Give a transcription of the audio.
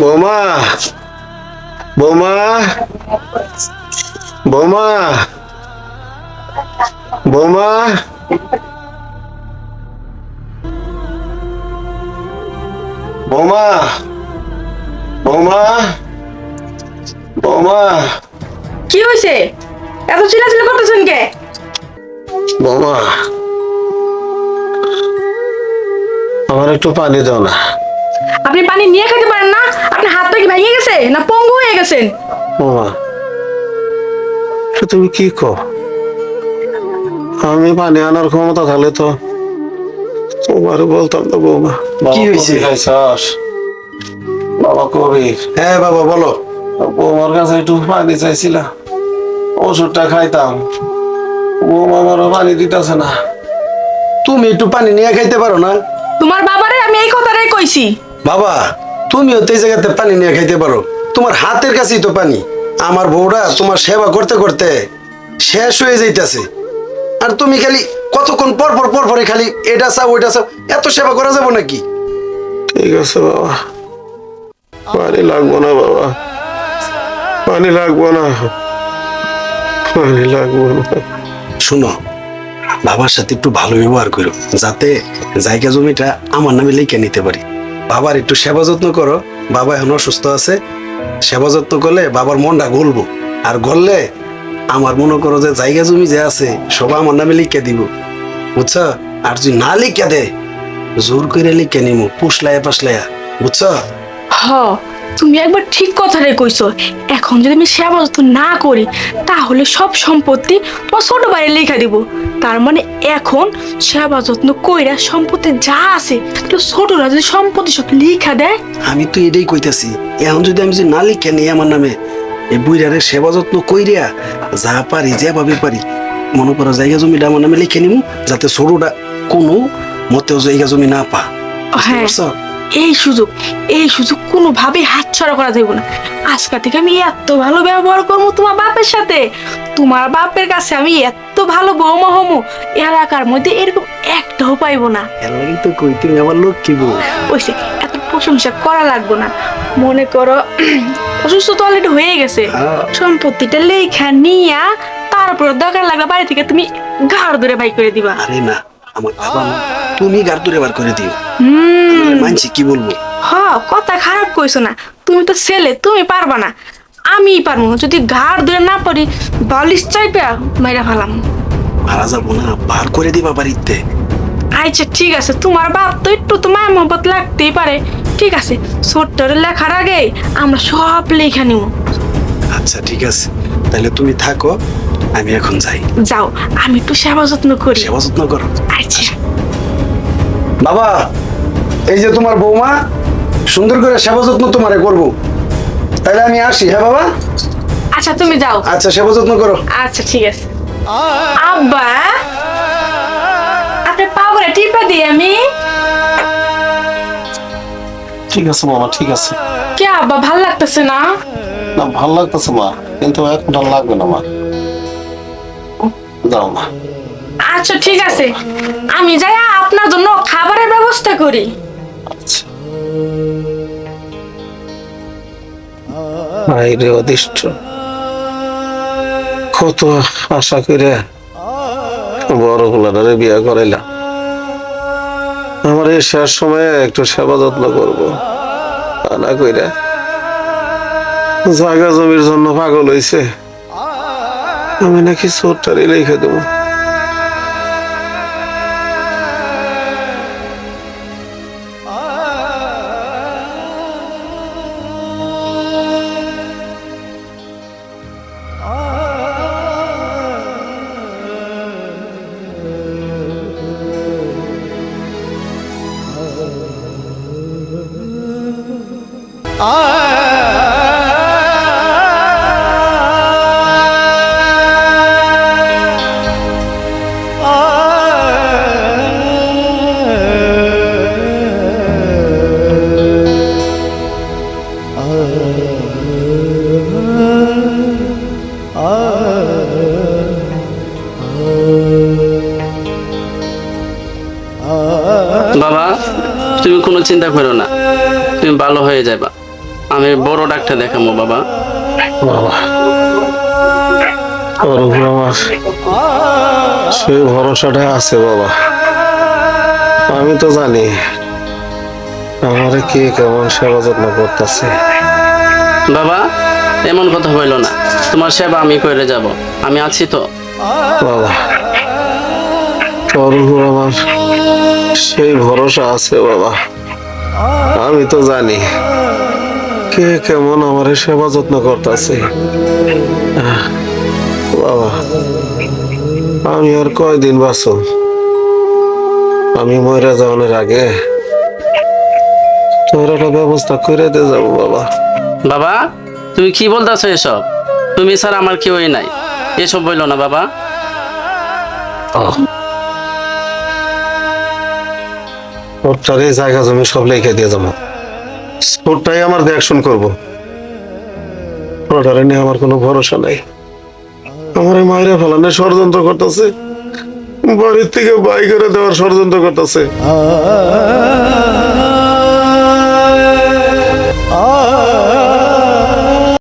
বৌমা বৌমা বৌমা বৌমা। বৌমা বৌমা বৌমা। কি হয়েছে এত চিল্লাচিল্লি করতেছেন কে? বৌমা আমার একটু পানি দাও না। আপনি পানি নিয়ে খেতে পারেন না? আপনার হাতটা কি ভেঙে গেছে না পঙ্গু হয়ে গেছেন? বৌমা তুমি কি কো আমি পানি আনার ক্ষমতা থাকলে তো তোমার বলতাম না বৌমা। কি হয়েছে? বাবা কবির। হ্যাঁ বাবা বলো। বৌমার কাছে একটু পানি চাইছিলাম। ওষুধটা খাইতাম। বৌমা আমারও পানি দিতেছে না। তুমি একটু পানি নিয়ে খাইতে পারো না? তোমার বাবারে আমি এই কথাটাই কইছি। বাবা তুমিও তো এই জায়গাতে পানি নিয়ে খাইতে পারো। তোমার হাতের কাছেই তো পানি। আমার বউরা তোমার সেবা করতে করতে শেষ হয়ে যাইতেছে। আর তুমি খালি কতক্ষণ পর পর পর পরে খালি এটা চাও ওইটা চাও এত সেবা করা যাব নাকি? ঠিক আছে বাবা। পানি লাগবো না বাবা। পানি লাগবো না। পানি লাগবো না। শুনো বাবার সাথে একটু ভালো ব্যবহার করো যাতে জায়গা জমিটা আমার নামে লিখে নিতে পারি। বাবার একটু সেবা যত্ন করো। বাবা এখন অসুস্থ আছে। সেবা যত্ন করলে বাবার মনটা গলবো। আর গললে আমার মনে করো যে জায়গা জমি যে আছে, সব আমার নামে লিখে দিব। বুঝছ? আর যদি না লিখে দে, জোর করে লিখে নিমু পুষলাইয়া পাসলাইয়া বুঝছ? হ। তুমি একবার ঠিক কথাটাই কইছো। এখন যদি আমি সেবা যত্ন না করি তাহলে সব সম্পত্তি তোমার ছোট বাইরে লেখা দিব। তার মানে এখন সেবা যত্ন কইরা সম্পত্তি যা আছে তো ছোটরা যদি সম্পত্তি সব লেখা দেয়? আমি তো এটাই কইতাছি এখন যদি আমি যদি না লিখে নিই আমার নামে এই বুইরারে সেবা যত্ন কইরিয়া যা পারি যেভাবে পারি মনে করো জায়গা জমিটা আমার নামে লিখে নিমু যাতে ছোটটা কোনো মতেও জায়গা জমি না পা হ্যাঁ। এই সুযোগ এই সুযোগ কোনোভাবেই হাতছাড়া করা যাবে না। আজকে থেকে আমি এত ভালো ব্যবহার করব তোমার বাপের সাথে। তোমার বাপের কাছে আমি এত ভালো বৌমা হমু এলাকার মধ্যে এরকম একটাও পাইবো না। তো কই তুমি আমার লোক কি বউ। ওইসে এত প্রশংসা করা লাগবে না। মনে করো অসুস্থ তো অলরেডি হয়ে গেছে। সম্পত্তিটা লেখা নিয়া তারপর দরকার লাগলে বাড়ি থেকে তুমি ঘাড় ধরে বাই করে দিবা। আরে না আমার বাবা তুমি গার দূরে বার করে দিও। হুম। মানছি কি বলব? হ কথা খারাপ কইছো না। তুমি তো ছেলে তুমি পারবা না। আমি পারব যদি ঘাড় ধরে না পারি বালিশ চাইপা মাইরা ফেলাম। মারা যাব না বার করে দিবা বাড়িতে। আচ্ছা ঠিক আছে। তোমার বাপ তো একটু তো মায়া মহব্বত লাগতেই পারে। ঠিক আছে ছোট্টরে লেখার আগে আমরা সব লেখা নিব। আচ্ছা ঠিক আছে। তাহলে তুমি থাকো আমি এখন যাই। যাও আমি একটু সেবা যত্ন করি। সেবা যত্ন করো। আচ্ছা। বাবা এই যে তোমার বৌমা সুন্দর করে সেবা যত্ন তোমারে করব। তাহলে আমি আসি হ্যাঁ বাবা? আচ্ছা তুমি যাও। আচ্ছা সেবা যত্ন করো। আচ্ছা ঠিক আছে। আব্বা আপনি পাগলে টিপা দিই আমি। ঠিক আছে মামা ঠিক আছে। কে আব্বা ভালো লাগতেছে না? না ভালো লাগতেছে মা কিন্তু এখন লাগবে না মা। যাও মা। আচ্ছা ঠিক আছে। আমি যাই আপনার জন্য খাবারের ব্যবস্থা করি। আচ্ছা আই রে অদিষ্ট। কত আশা করে বড় পোলাটারে বিয়া করাইলাম। আমার এই শেষ সময়ে একটু সেবা যত্ন করব। না কইরা জায়গা জমির জন্য পাগল হইছে। আমি নাকি চোরটারি লেখে দেবো। বাবা তুমি কোনো চিন্তা করো না। তুমি ভালো হয়ে যাবা আমি বড় ডাক্তার দেখাবো বাবা। বাবা। উপর আমার সেই ভরসাটা আছে বাবা। আমি তো জানি আমারে কে কেমন সেবা যত্ন করতেছে। বাবা এমন কথা হইল না। তোমার সেবা আমি করে যাব। আমি আছি তো। বাবা তোর উপর আমার সেই ভরসা আছে বাবা। আমি তো জানি কে কেমন আমার সেবা যত্ন করতেছে। বাবা আমি আর কয়দিন বাঁচো আমি মরে যাওয়ার আগে তোর একটা ব্যবস্থা করে দিয়ে যাব বাবা। বাবা তুমি কি বলতেছো এসব? তুমি স্যার আমার কেউই নাই। এসব বলল না বাবা। এই জায়গা জমি সব লিখে দিয়ে যাব। ওরটাই আমার রিয়াকশন করব ওটারে নিয়ে আমার কোনো ভরসা নাই আমার মায়ের ফেলানো ষড়যন্ত্র করতেছে বাড়ির থেকে বাই করে দেওয়ার ষড়যন্ত্র করতেছে ah